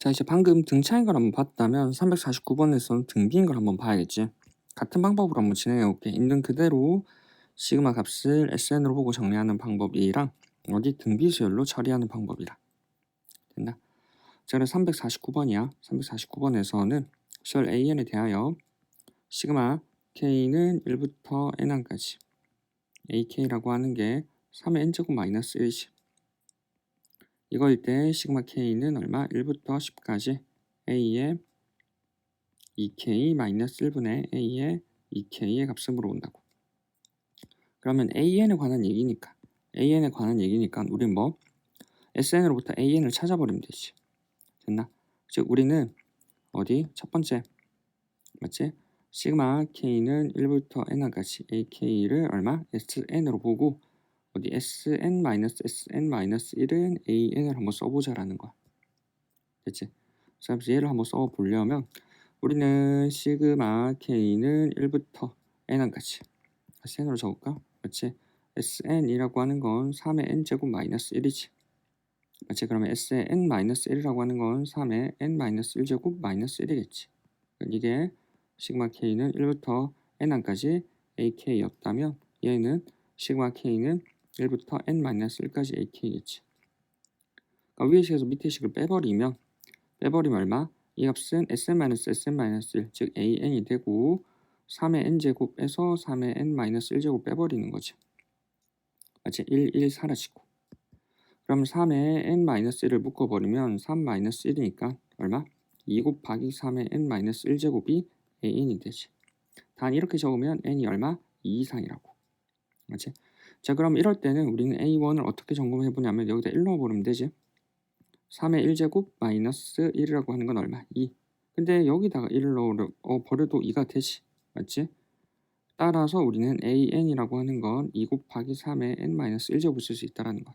자 이제 방금 등 차인 걸 한번 봤다면 349번에서는 등 비인 걸 한번 봐야겠지. 같은 방법으로 한번 진행해 볼게. 있는 그대로 시그마 값을 SN으로 보고 정리하는 방법이랑 어디 등 비 수열로 처리하는 방법이라. 됐나? 자 그래서 349번이야. 349번에서는 셜 AN에 대하여 시그마 K는 1부터 N항까지 AK라고 하는 게 3의 N제곱 마이너스 1이지. 이거일 때 시그마 K는 얼마? 1부터 10까지 A의 2K 마이너스 1분의 A의 2K의 값을 물어본다고. 그러면 AN에 관한 얘기니까 AN에 관한 얘기니까 우린 뭐 SN으로부터 AN을 찾아버리면 되지. 됐나? 즉 우리는 어디 첫 번째 맞지? 시그마 K는 1부터 N까지 AK를 얼마? SN으로 보고 어디 SN-SN-1은 AN을 한번 써보자라는 거야. 됐지? 그래서 얘를 한번 써보려면 우리는 시그마 K는 1부터 N까지 SN으로 적을까? 맞지? SN이라고 하는 건 3의 N제곱 마이너스 1이지. 맞지? 그러면 SN 마이너스 1이라고 하는 건 3의 N 마이너스 1제곱 마이너스 1이겠지. 이게 시그마 K는 1부터 N까지 AK였다면 얘는 시그마 K는 1부터 n-1까지 ak겠지. 그러니까 위의 식에서 밑의 식을 빼버리면 빼버리면 얼마? 이 값은 sn-sn-1 즉 an이 되고 3의 n제곱에서 3의 n-1제곱 빼버리는 거지. 맞지? 1, 1 사라지고 그럼 3의 n-1을 묶어버리면 3-1이니까 얼마? 2 곱하기 3의 n-1제곱이 an이 되지. 단 이렇게 적으면 n이 얼마? 2 이상이라고. 맞지? 자 그럼 이럴 때는 우리는 a1을 어떻게 점검해 보냐면 여기다 1 넣어버리면 되지 3의 1제곱 마이너스 1이라고 하는 건 얼마? 2 근데 여기다가 1을 넣어 어, 버려도 2가 되지 맞지? 따라서 우리는 an이라고 하는 건 2 곱하기 3의 n 마이너스 1제곱을 쓸 수 있다는 거야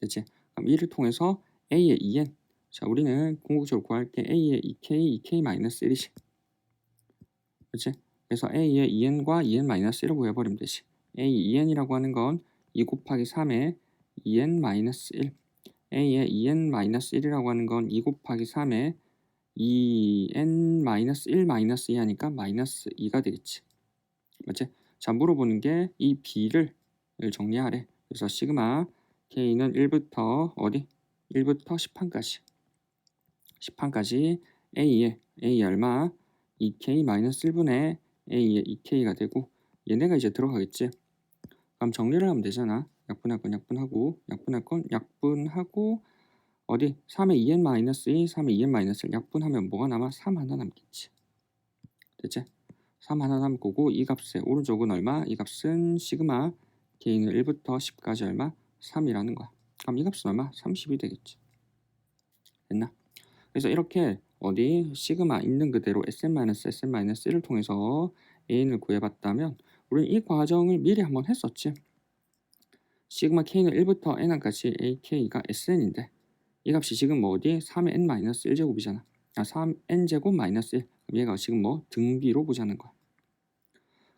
됐지? 그럼 이를 통해서 a의 2n 자 우리는 궁극적으로 구할 게 a의 2k, 2k 마이너스 1이지 그렇지? 그래서 a의 2n과 2n 마이너스 1을 구해버리면 되지 a 2n이라고 하는 건 2 곱하기 3의 2n-1 a의 2n-1이라고 하는 건 2 곱하기 3의 2n-1 마이너스 2 하니까 마이너스 2가 되겠지 맞지? 자 물어보는 게 이 b를 정리하래 그래서 시그마 k는 1부터 어디? 1부터 10판까지 10판까지 a의 a 얼마? 2k 마이너스 1분의 a의 2k가 되고 얘네가 이제 들어가겠지 그럼 정리를 하면 되잖아. 약분할 건 약분하고 약분할 건 약분하고 어디 3의 2n 마이너스 2, 3의 2n 마이너스 1 약분하면 뭐가 남아? 3 하나 남겠지. 됐지? 3 하나 남고 이 값의 오른쪽은 얼마? 이 값은 시그마 K는 1부터 10까지 얼마? 3이라는 거야. 그럼 이 값은 얼마? 30이 되겠지. 됐나? 그래서 이렇게 어디 시그마 있는 그대로 Sn-Sn-1을 통해서 A를 구해봤다면 우리는 이 과정을 미리 한번 했었지. 시그마 k는 1부터 n까지 ak가 sn인데 이 값이 지금 뭐 어디? 3의 n-1제곱이잖아. 아, 3n제곱 마이너스 1. 그럼 얘가 지금 뭐 등비로 보자는 거야.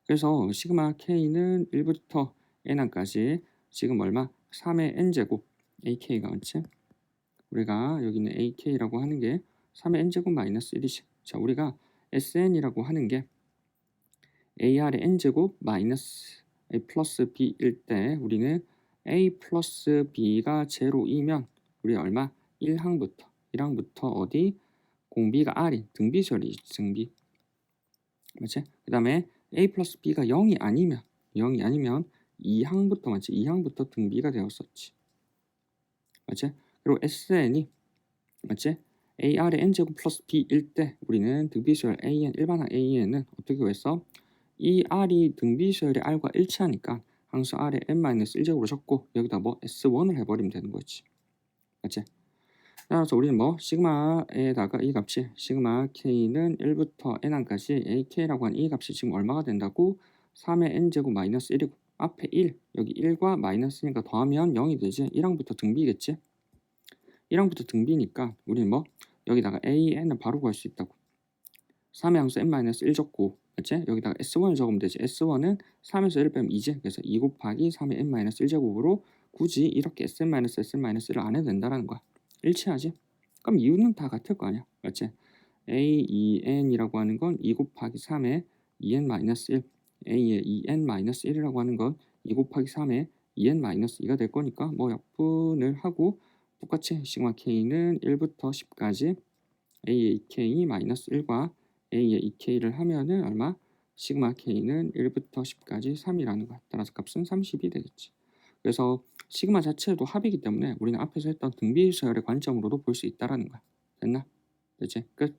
그래서 시그마 k는 1부터 n까지 지금 얼마? 3의 n제곱 ak가 그렇지? 우리가 여기 있는 ak라고 하는 게 3의 n제곱 마이너스 1이지. 자, 우리가 sn이라고 하는 게 ar의 n제곱 마이너스 a 플러스 b일 때 우리는 a 플러스 b가 제로이면 우리 얼마? 1항부터 1항부터 어디? 공비가 r인 등비절이 등비 맞지? 그 다음에 a 플러스 b가 0이 아니면 0이 아니면 2항부터 맞지? 2항부터 등비가 되었었지 맞지? 그리고 sn이 맞지? ar의 n제곱 플러스 b일 때 우리는 등비절 an 일반항 an은 어떻게 구했어? 이 r이 등비수열의 r과 일치하니까 항수 r에 n-1제곱으로 적고 여기다 뭐 s1을 해버리면 되는 거지. 맞지? 따라서 우리는 뭐 시그마에다가 이 값이 시그마 k는 1부터 n항까지 ak라고 한 이 값이 지금 얼마가 된다고 3의 n제곱 마이너스 1이고 앞에 1 여기 1과 마이너스니까 더하면 0이 되지 1항부터 등비겠지 1항부터 등비니까 우리는 뭐 여기다가 an을 바로 구할 수 있다고 3의 항수 n-1 적고 맞지? 여기다가 S1을 적으면 되지. S1은 3에서 1을 빼면 2지. 그래서 2 곱하기 3의 n-1제곱으로 굳이 이렇게 Sn-Sn-1을 안 해도 된다는 거야. 일치하지? 그럼 이유는 다 같을 거 아니야. 맞지? a 2n이라고 하는 건 2 곱하기 3의 2n 마이너스 1 a의 2n 마이너스 1이라고 하는 건 2 곱하기 3의 2n 마이너스 2가 될 거니까 뭐 약분을 하고 똑같이 시그마 k는 1부터 10까지 a의 2k 마이너스 1과 a의 2k를 하면은 얼마? 시그마 k는 1부터 10까지 3이라는 거야. 따라서 값은 30이 되겠지. 그래서 시그마 자체도 합이기 때문에 우리는 앞에서 했던 등비서열의 관점으로도 볼 수 있다라는 거야. 됐나? 됐지? 끝.